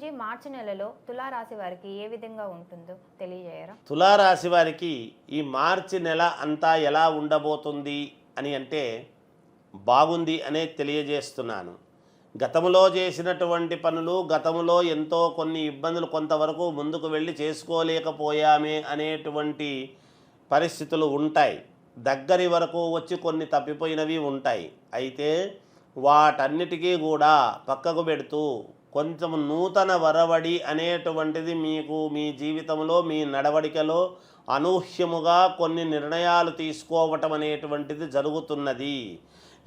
గురుజీ మార్చి నెలలో తులారాశి వారికి ఏ విధంగా ఉంటుందో తెలియజేయరా? తులారాశి వారికి ఈ మార్చి నెల అంతా ఎలా ఉండబోతుంది అని అంటే బాగుంది అనే తెలియజేస్తున్నాను. గతంలో చేసినటువంటి పనులు గతంలో ఎంతో కొన్ని ఇబ్బందులు కొంతవరకు ముందుకు వెళ్ళి చేసుకోలేకపోయామే అనేటువంటి పరిస్థితులు ఉంటాయి. దగ్గరి వరకు వచ్చి కొన్ని తప్పిపోయినవి ఉంటాయి. అయితే వాటన్నిటికీ కూడా పక్కకు పెడుతూ కొంచెం నూతన వరవడి అనేటువంటిది మీకు మీ జీవితంలో మీ నడవడికలో అనూహ్యముగా కొన్ని నిర్ణయాలు తీసుకోవటం అనేటువంటిది జరుగుతున్నది.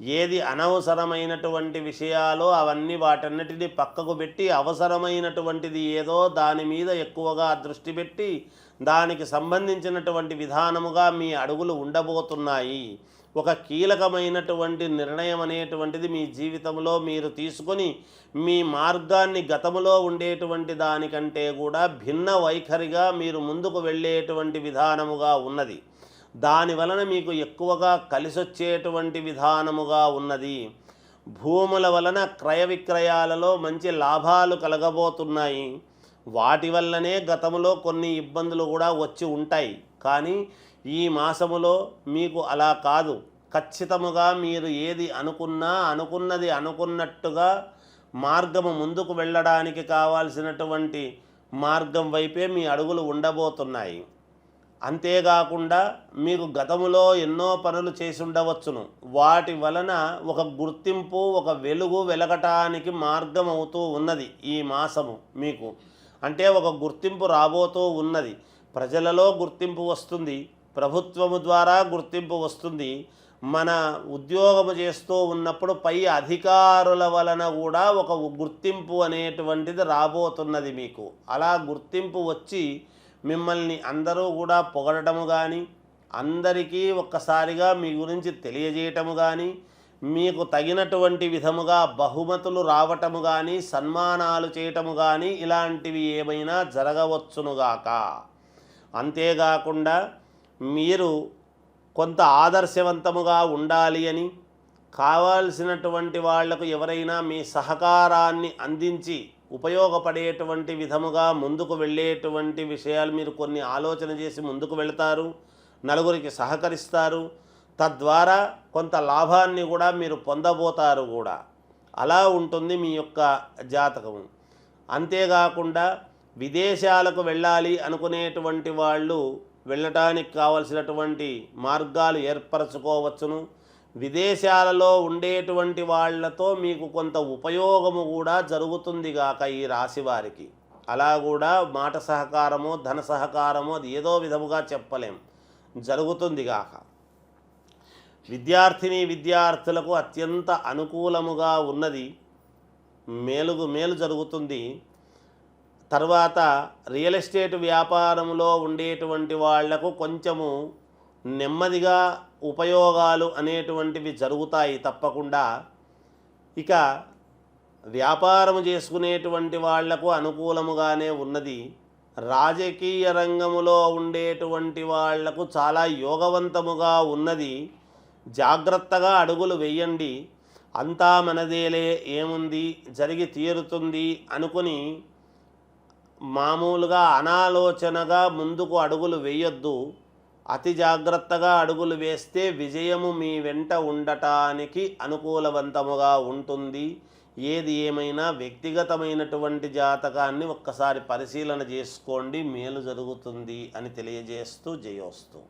ఏది అనవసరమైనటువంటి విషయాలు అవన్నీ వాటన్నిటిని పక్కకు పెట్టి అవసరమైనటువంటిది ఏదో దాని మీద ఎక్కువగా దృష్టి పెట్టి దానికి సంబంధించినటువంటి విధానముగా మీ అడుగులు ఉండబోతున్నాయి. ఒక కీలకమైనటువంటి నిర్ణయం అనేటువంటిది మీ జీవితంలో మీరు తీసుకొని మీ మార్గాన్ని గతములో ఉండేటువంటి దానికంటే కూడా భిన్న వైఖరిగా మీరు ముందుకు వెళ్ళేటువంటి విధానముగా ఉన్నది. దాని వలన మీకు ఎక్కువగా కలిసొచ్చేటువంటి విధానముగా ఉన్నది. భూముల వలన క్రయ విక్రయాలలో మంచి లాభాలు కలగబోతున్నాయి. వాటి వల్లనే గతంలో కొన్ని ఇబ్బందులు కూడా వచ్చి ఉంటాయి. కానీ ఈ మాసములో మీకు అలా కాదు. ఖచ్చితముగా మీరు ఏది అనుకున్నా అనుకున్నది అనుకున్నట్టుగా మార్గము ముందుకు వెళ్ళడానికి కావాల్సినటువంటి మార్గం వైపే మీ అడుగులు ఉండబోతున్నాయి. అంతేకాకుండా మీకు గతములో ఎన్నో పనులు చేసి ఉండవచ్చును వాటి వలన ఒక గుర్తింపు ఒక వెలుగు వెలగటానికి మార్గం అవుతూ ఉన్నది ఈ మాసము మీకు. అంటే ఒక గుర్తింపు రాబోతూ ఉన్నది. ప్రజలలో గుర్తింపు వస్తుంది. ప్రభుత్వము ద్వారా గుర్తింపు వస్తుంది. మన ఉద్యోగము చేస్తూ ఉన్నప్పుడు పై అధికారుల వలన కూడా ఒక గుర్తింపు అనేటువంటిది రాబోతున్నది మీకు. అలా గుర్తింపు వచ్చి మిమ్మల్ని అందరూ కూడా పొగడటము కానీ అందరికీ ఒక్కసారిగా మీ గురించి తెలియజేయటము కానీ మీకు తగినటువంటి విధముగా బహుమతులు రావటము కానీ సన్మానాలు చేయటము కానీ ఇలాంటివి ఏమైనా జరగవచ్చునుగాక అంతేకాకుండా మీరు కొంత ఆదర్శవంతముగా ఉండాలి అని కావాల్సినటువంటి వాళ్ళకు ఎవరైనా మీ సహకారాన్ని అందించి ఉపయోగపడేటువంటి విధముగా ముందుకు వెళ్ళేటువంటి విషయాలు మీరు కొన్ని ఆలోచన చేసి ముందుకు వెళతారు నలుగురికి సహకరిస్తారు తద్వారా కొంత లాభాన్ని కూడా మీరు పొందబోతారు కూడా. అలా ఉంటుంది మీ యొక్క జాతకం అంతేకాకుండా విదేశాలకు వెళ్ళాలి అనుకునేటువంటి వాళ్ళు వెళ్ళటానికి కావలసినటువంటి మార్గాలు ఏర్పరచుకోవచ్చును. విదేశాలలో ఉండేటువంటి వాళ్ళతో మీకు కొంత ఉపయోగము కూడా జరుగుతుంది గాక ఈ రాశి వారికి. అలా కూడా మాట సహకారము ధన సహకారము అది ఏదో విధముగా చెప్పలేం. జరుగుతుంది గాక. విద్యార్థిని విద్యార్థులకు అత్యంత అనుకూలముగా ఉన్నది మేలుగు మేలు జరుగుతుంది. తర్వాత రియల్ ఎస్టేట్ వ్యాపారంలో ఉండేటువంటి వాళ్ళకు కొంచెము నెమ్మదిగా ఉపయోగాలు అనేటువంటివి జరుగుతాయి తప్పకుండా. ఇక వ్యాపారం చేసుకునేటువంటి వాళ్ళకు అనుకూలముగానే ఉన్నది. రాజకీయ రంగములో ఉండేటువంటి వాళ్ళకు చాలా యోగవంతముగా ఉన్నది. జాగ్రత్తగా అడుగులు వేయండి. అంతా మనదేలే ఏముంది జరిగి తీరుతుంది అనుకుని మామూలుగా అనాలోచనగా ముందుకు అడుగులు వేయొద్దు. అతి జాగ్రత్తగా అడుగులు వేస్తే విజయము మీ వెంట ఉండటానికి అనుకూలవంతముగా ఉంటుంది. ఏది ఏమైనా వ్యక్తిగతమైనటువంటి జాతకాన్ని ఒక్కసారి పరిశీలన చేసుకోండి. మేలు జరుగుతుంది అని తెలియజేస్తూ జయోస్తు.